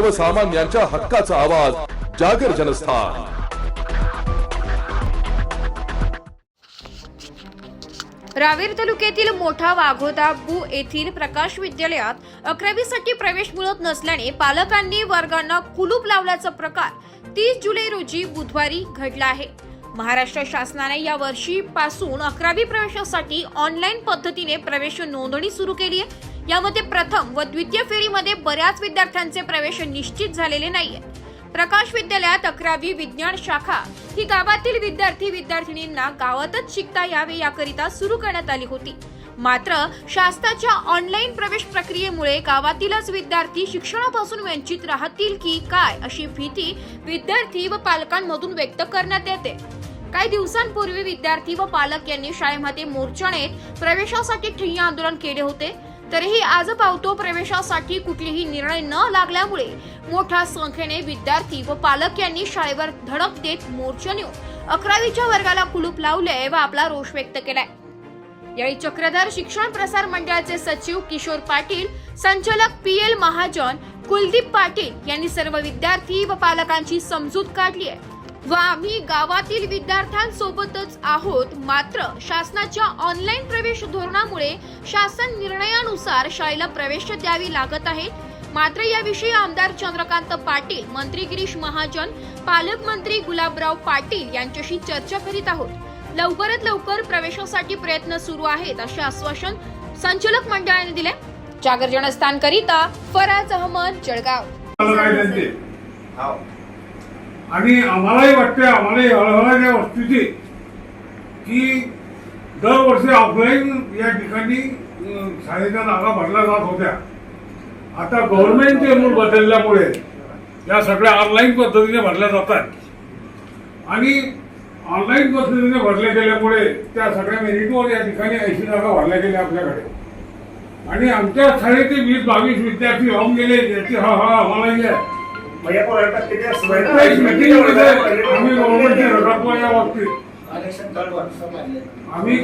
सर्वसामान्यांच्या हक्काचा आवाज जागर जनस्थान. रावेर तालुक्यातील मोठा वाघोदा बू येथील प्रकाश विद्यालयात अकरावीसाठी प्रवेश मिळत नसल्याने पालकांनी वर्गांना कुलूप लावल्याचा प्रकार तीस जुलै रोजी बुधवारी घडला आहे. महाराष्ट्र शासनाने या वर्षीपासून अकरावी प्रवेशासाठी ऑनलाईन पद्धतीने प्रवेश नोंदणी सुरू केली आहे. यामध्ये प्रथम व द्वितीय फेरीमध्ये बऱ्याच विद्यार्थ्यांचे प्रवेश निश्चित झालेले नाहीये. प्रकाश विद्यालयात अकरावी विज्ञान शाखा ही गावातील विद्यार्थी विद्यार्थिनींना गावातच शिकता यावे याकरिता सुरू करण्यात आली होती. मात्र शासनाच्या ऑनलाईन प्रवेश प्रक्रियेमुळे गावातीलच विद्यार्थी शिक्षणापासून वंचित राहतील की काय अशी भीती विद्यार्थी व पालकांमधून व्यक्त करण्यात येते. काही दिवसांपूर्वी विद्यार्थी व पालक यांनी शाळेमध्ये मोर्चा नेत प्रवेशासाठी ठिय्या आंदोलन केले होते. तरीही आज पावतो प्रवेशासाठी कुठलीही निर्णय न लागल्यामुळे मोठ्या संख्येने विद्यार्थी व पालक यांनी शाळेवर धडक देत मोर्चा नेऊन अकरावीच्या वर्गाला कुलूप लावले व आपला रोष व्यक्त केलाय. यावेळी चक्रधर शिक्षण प्रसार मंडळाचे सचिव किशोर पाटील संचालक पी एल महाजन कुलदीप पाटील यांनी सर्व विद्यार्थी व पालकांची समजूत काढली आहे. व आम्ही गावातील विद्यार्थ्यांसोबतच आहोत. मात्र शासनाच्या ऑनलाईन प्रवेश धोरणामुळे शासन निर्णयानुसार शाळेला प्रवेश द्यावी लागत आहे. मात्र याविषयी आमदार चंद्रकांत पाटील मंत्री गिरीश महाजन पालकमंत्री गुलाबराव पाटील यांच्याशी चर्चा करीत आहोत. लवकरात लवकर प्रवेशासाठी प्रयत्न सुरू आहेत असे आश्वासन संचालक मंडळाने दिले. जागर जनस्थान करिता फराज अहमद जळगाव. आणि आम्हालाही वाटते आम्हालाही हळहळ या वस्तूची की दरवर्षी ऑफलाईन या ठिकाणी शाळेच्या नागा भरल्या जात होत्या. आता गव्हर्नमेंटचे रूल बदलल्यामुळे या सगळ्या ऑनलाईन पद्धतीने भरल्या जातात आणि ऑनलाईन पद्धतीने भरल्या गेल्यामुळे त्या सगळ्या मेरिटवर या ठिकाणी ऐंशी जागा भरल्या गेल्या आपल्याकडे. आणि आमच्या शाळेचे वीस बावीस विद्यार्थी होऊन गेले याची हा हा आम्हालाही आहे. आम्ही गव्हर्नमेंटचे रडापवा या बाबतीत आम्ही